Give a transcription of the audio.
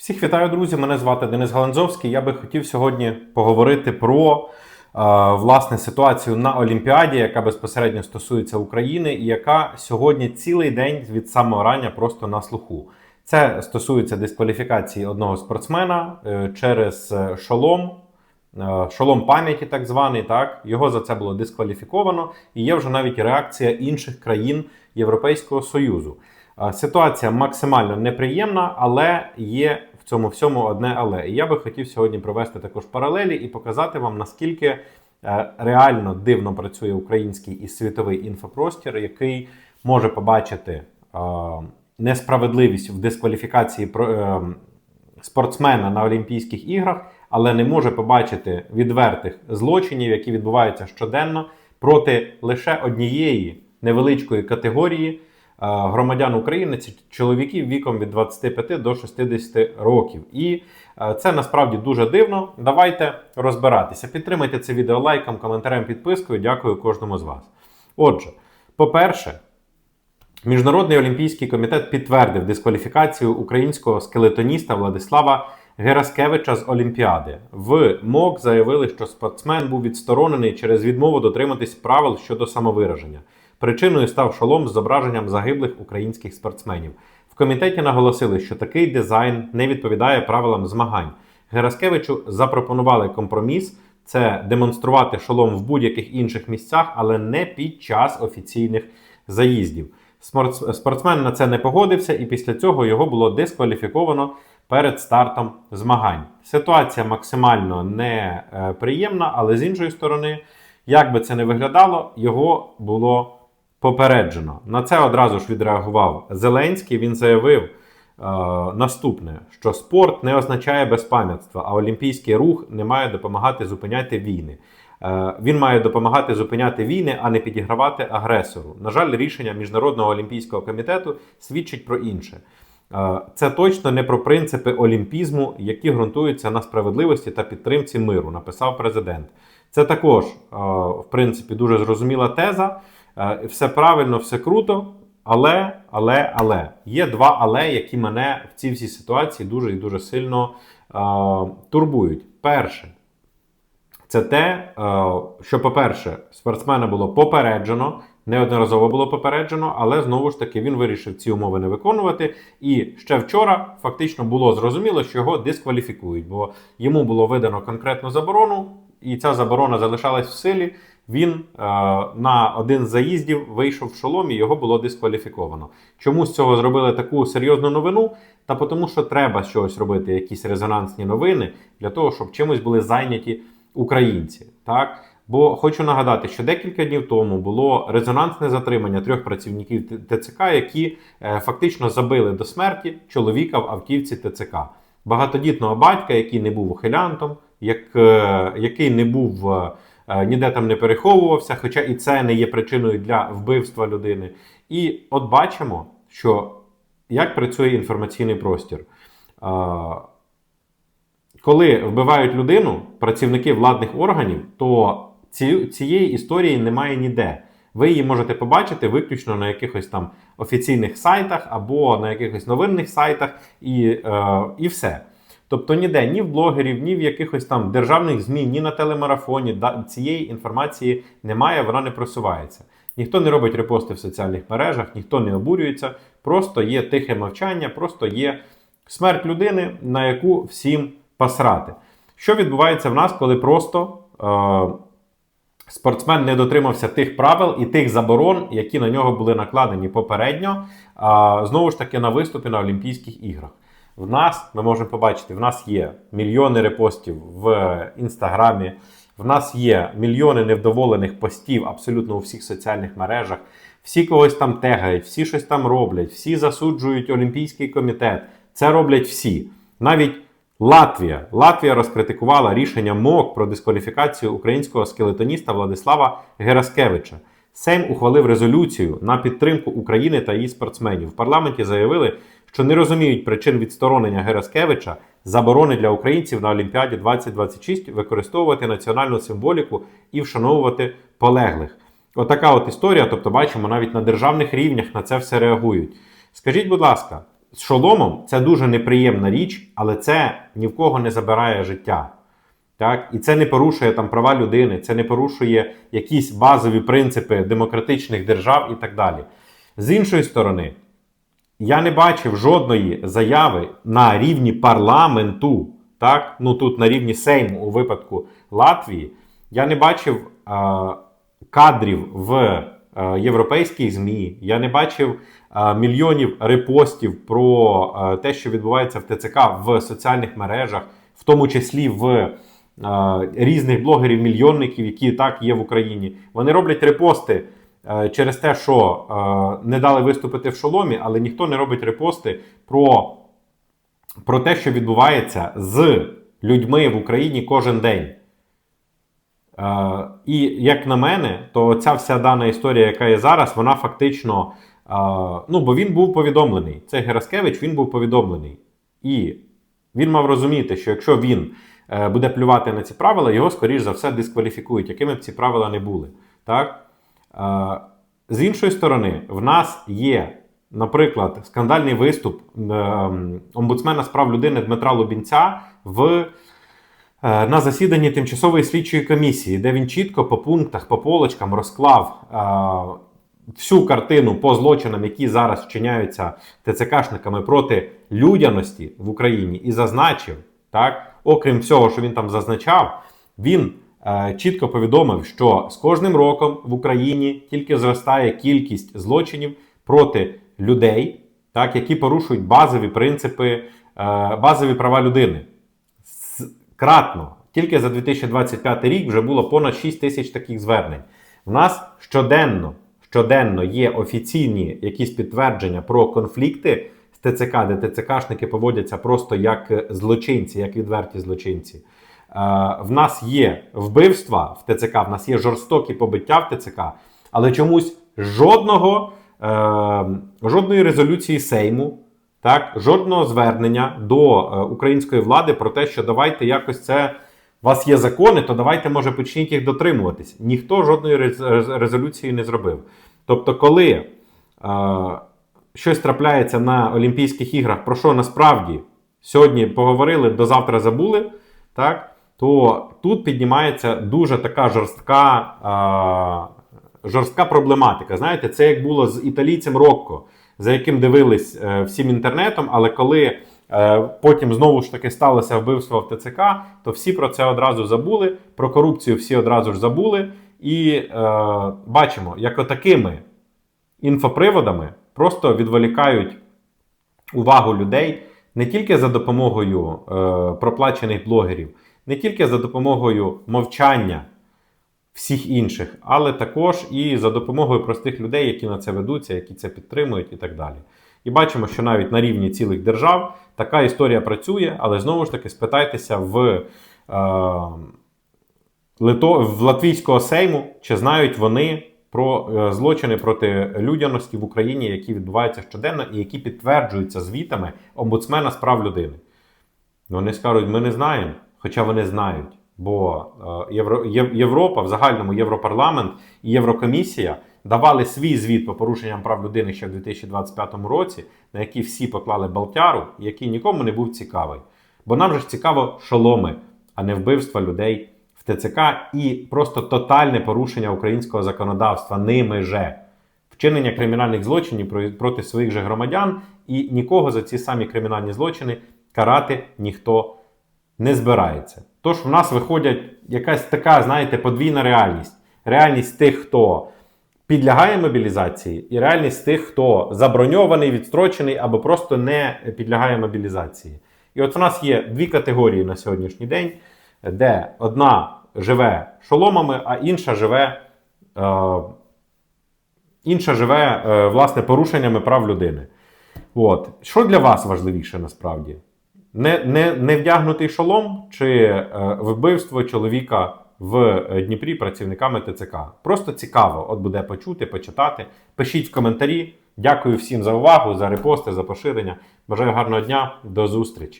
Всіх вітаю, друзі! Мене звати Денис Галанзовський. Я би хотів сьогодні поговорити про власне ситуацію на Олімпіаді, яка безпосередньо стосується України, і яка сьогодні цілий день від самого рання просто на слуху. Це стосується дискваліфікації одного спортсмена е, через е, шолом. е, Шолом пам'яті, так званий, так його за це було дискваліфіковано, і є вже навіть реакція інших країн Європейського Союзу. Ситуація максимально неприємна, але є цьому всьому одне але. І я би хотів сьогодні провести також паралелі і показати вам, наскільки е, реально дивно працює український і світовий інфопростір, який може побачити е, несправедливість в дискваліфікації е, спортсмена на Олімпійських іграх, але не може побачити відвертих злочинів, які відбуваються щоденно проти лише однієї невеличкої категорії громадян України, це чоловіків віком від 25 до 60 років. І е, це насправді дуже дивно. Давайте розбиратися. Підтримайте це відео лайком, коментарем, підпискою. Дякую кожному з вас. Отже, по-перше, Міжнародний олімпійський комітет підтвердив дискваліфікацію українського скелетоніста Владислава Гераскевича з Олімпіади. В МОК заявили, що спортсмен був відсторонений через відмову дотриматись правил щодо самовираження. Причиною став шолом з зображенням загиблих українських спортсменів. В комітеті наголосили, що такий дизайн не відповідає правилам змагань. Гераскевичу запропонували компроміс це демонструвати шолом в будь-яких інших місцях, але не під час офіційних заїздів. Спортс- Спортсмен на це не погодився, і після цього його було дискваліфіковано перед стартом змагань. Ситуація максимально неприємна, але з іншої сторони, як би це не виглядало, його було попереджено. На це одразу ж відреагував Зеленський. Він заявив е, наступне: що спорт не означає безпам'ятства, а олімпійський рух не має допомагати зупиняти війни. Е, Він має допомагати зупиняти війни, а не підігравати агресору. На жаль, рішення Міжнародного олімпійського комітету свідчить про інше. Е, Це точно не про принципи олімпізму, які ґрунтуються на справедливості та підтримці миру, написав президент. Це також, е, в принципі, дуже зрозуміла теза. Е, Все правильно, все круто, але, але, але є два але, які мене в цій всій ситуації дуже і дуже сильно е, турбують. Перше, це те, е, що, по-перше, спортсмена було попереджено, неодноразово було попереджено, але знову ж таки він вирішив ці умови не виконувати. І ще вчора фактично було зрозуміло, що його дискваліфікують, бо йому було видано конкретну заборону, і ця заборона залишалась в силі. Він е, на один з заїздів вийшов в шолом і його було дискваліфіковано. Чому з цього зробили таку серйозну новину? Та тому, що треба щось робити, якісь резонансні новини для того, щоб чимось були зайняті українці. Так? Бо хочу нагадати, що декілька днів тому було резонансне затримання трьох працівників ТЦК, які е, фактично забили до смерті чоловіка в автівці ТЦК. Багатодітного батька, який не був ухилянтом, як, е, який не був е, ніде там не переховувався, хоча і це не є причиною для вбивства людини. І от бачимо, що як працює інформаційний простір. Е, коли вбивають людину, працівники владних органів, то ці, цієї історії немає ніде. Ви її можете побачити виключно на якихось там офіційних сайтах або на якихось новинних сайтах, і, е, і все. Тобто ніде ні в блогерів, ні в якихось там державних ЗМІ, ні на телемарафоні цієї інформації немає, вона не просувається. Ніхто не робить репости в соціальних мережах, ніхто не обурюється, просто є тихе мовчання, просто є смерть людини, на яку всім посрати. Що відбувається в нас, коли просто е, спортсмен не дотримався тих правил і тих заборон, які на нього були накладені попередньо, е, знову ж таки на виступі на Олімпійських іграх. В нас ми можемо побачити, в нас є мільйони репостів в інстаграмі, в нас є мільйони невдоволених постів абсолютно у всіх соціальних мережах. Всі когось там тегають, всі щось там роблять, всі засуджують Олімпійський комітет. Це роблять всі. Навіть Латвія. Латвія розкритикувала рішення МОК про дискваліфікацію українського скелетоніста Владислава Гераскевича. Сейм ухвалив резолюцію на підтримку України та її спортсменів. В парламенті заявили, що не розуміють причин відсторонення Гераскевича, заборони для українців на Олімпіаді 2026 використовувати національну символіку і вшановувати полеглих. Отака от історія. Тобто, бачимо, навіть на державних рівнях на це все реагують. Скажіть, будь ласка, з шоломом це дуже неприємна річ, але це ні в кого не забирає життя. Так? І це не порушує там права людини, це не порушує якісь базові принципи демократичних держав і так далі. З іншої сторони, я не бачив жодної заяви на рівні парламенту, так? ну тут на рівні Сейму у випадку Латвії, я не бачив е, кадрів в е, європейських ЗМІ, я не бачив е, мільйонів репостів про е, те, що відбувається в ТЦК в соціальних мережах, в тому числі в е, різних блогерів-мільйонників, які так є в Україні. Вони роблять репости через те, що е, не дали виступити в шоломі, але ніхто не робить репости про, про те, що відбувається з людьми в Україні кожен день. Е, і як на мене, то ця вся дана історія, яка є зараз, вона фактично. е, ну, бо він був повідомлений. Цей Гераскевич він був повідомлений. І він мав розуміти, що якщо він е, буде плювати на ці правила, його, скоріш за все, дискваліфікують, якими б ці правила не були. Так? З іншої сторони, в нас є, наприклад, скандальний виступ е, омбудсмена з прав людини Дмитра Лубінця в е, на засіданні тимчасової слідчої комісії, де він чітко по пунктах, по полочкам розклав е, всю картину по злочинам, які зараз вчиняються ТЦКшниками проти людяності в Україні, і зазначив, так, окрім всього, що він там зазначав, він чітко повідомив, що з кожним роком в Україні тільки зростає кількість злочинів проти людей, так, які порушують базові принципи, е, базові права людини кратно. Тільки за 2025 рік вже було понад 6 тисяч таких звернень. У нас щоденно, щоденно є офіційні якісь підтвердження про конфлікти з ТЦК, де ТЦКшники поводяться просто як злочинці, як відверті злочинці. Е, в нас є вбивства в ТЦК, в нас є жорстокі побиття в ТЦК, але чомусь жодного, е, жодної резолюції Сейму, так, жодного звернення до е, української влади про те, що давайте якось це. У вас є закони, то давайте, може, почніть їх дотримуватись. Ніхто жодної рез- рез- резолюції не зробив. Тобто, коли е, щось трапляється на Олімпійських іграх, про що насправді сьогодні поговорили, до завтра забули, так, то тут піднімається дуже така жорстка, е, жорстка проблематика. Знаєте, це як було з італійцем Рокко, за яким дивились е, всім інтернетом, але коли е, потім знову ж таки сталося вбивство в ТЦК, то всі про це одразу забули, про корупцію всі одразу ж забули. І е, бачимо, як отакими інфоприводами просто відволікають увагу людей не тільки за допомогою е, проплачених блогерів, не тільки за допомогою мовчання всіх інших, але також і за допомогою простих людей, які на це ведуться, які це підтримують і так далі. І бачимо, що навіть на рівні цілих держав така історія працює, але знову ж таки спитайтеся в, е, в Латвійського Сейму, чи знають вони про е, злочини проти людяності в Україні, які відбуваються щоденно і які підтверджуються звітами омбудсмена з прав людини. Вони скажуть, ми не знаємо, хоча вони знають. Бо е, Євро, Європа, в загальному Європарламент і Єврокомісія давали свій звіт по порушенням прав людини ще в 2025 році, на який всі поклали Балтяру, який нікому не був цікавий. Бо нам же ж цікаво шоломи, а не вбивства людей в ТЦК і просто тотальне порушення українського законодавства ними же. Вчинення кримінальних злочинів проти своїх же громадян, і нікого за ці самі кримінальні злочини карати ніхто не збирається. Тож в нас виходять якась така, знаєте, подвійна реальність. Реальність тих, хто підлягає мобілізації, і реальність тих, хто заброньований, відстрочений або просто не підлягає мобілізації. І от в нас є дві категорії на сьогоднішній день, де одна живе шоломами, а інша живе, е, інша живе е, власне порушеннями прав людини. От. Що для вас важливіше насправді? Не, не, не вдягнутий шолом чи е, вбивство чоловіка в е, Дніпрі працівниками ТЦК? Просто цікаво, от буде почути, почитати. Пишіть в коментарі. Дякую всім за увагу, за репости, за поширення. Бажаю гарного дня, до зустрічі!